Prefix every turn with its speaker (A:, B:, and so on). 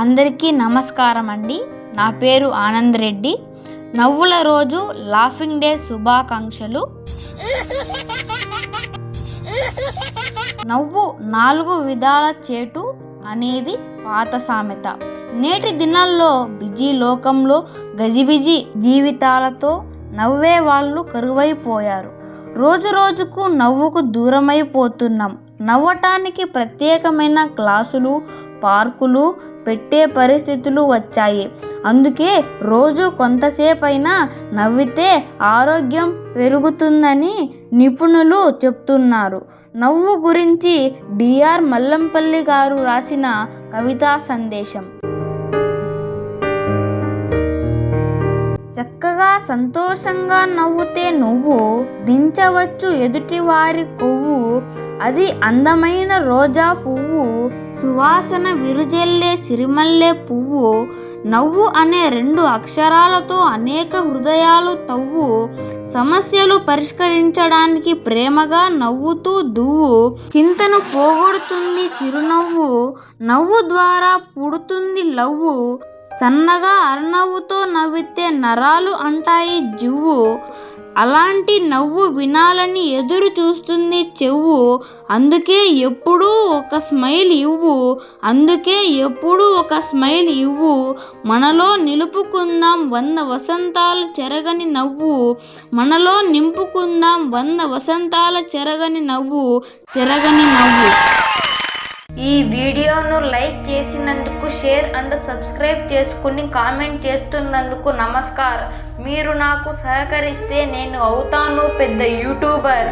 A: అందరికీ నమస్కారం అండి నా పేరు ఆనంద్ రెడ్డి నవ్వుల రోజు లాఫింగ్ డే శుభాకాంక్షలు. నవ్వు నాలుగు విధాల చేటు అనేది పాత సామెత. నేటి దినాల్లో బిజీ లోకంలో గజిబిజి జీవితాలతో నవ్వే వాళ్ళు కరువైపోయారు. రోజు రోజుకు నవ్వుకు దూరమైపోతున్నాం. నవ్వటానికి ప్రత్యేకమైన క్లాసులు పార్కులు పెట్టే పరిస్థితులు వచ్చాయి. అందుకే రోజు కొంతసేపైనా నవ్వితే ఆరోగ్యం పెరుగుతుందని నిపుణులు చెప్తున్నారు. నవ్వు గురించి డిఆర్ మల్లంపల్లి గారు రాసిన కవితా సందేశం. చక్కగా సంతోషంగా నవ్వుతే నువ్వు దించవచ్చు ఎదుటివారి కొవ్వు. అది అందమైన రోజా పువ్వు. సువాసన విరుజల్లే సిరిమల్లె పువ్వు నవ్వు అనే రెండు అక్షరాలతో అనేక హృదయాలు తవ్వు సమస్యలు పరిష్కరించడానికి ప్రేమగా నవ్వుతూ దువ్వు. చింతను పోగొడుతుంది చిరునవ్వు నవ్వు ద్వారా పుడుతుంది లవ్వు. సన్నగా అరనవ్వుతో నవ్వితే నరాలు అంటాయి జువ్వు. అలాంటి నవ్వు వినాలని ఎదురు చూస్తుంది చెవు. అందుకే ఎప్పుడూ ఒక స్మైల్ ఇవ్వు. అందుకే ఎప్పుడూ ఒక స్మైల్ ఇవ్వు. మనలో నిలుపుకుందాం వంద వసంతాల చెరగని నవ్వు. మనలో నింపుకుందాం వంద వసంతాల చెరగని నవ్వు. చెరగని నవ్వు. ఈ వీడియోను లైక్ చేసినందుకు షేర్ అండ్ సబ్స్క్రైబ్ చేసుకుని కామెంట్ చేస్తున్నందుకు నమస్కారం. మీరు నాకు సహకరిస్తే నేను అవుతాను పెద్ద యూట్యూబర్.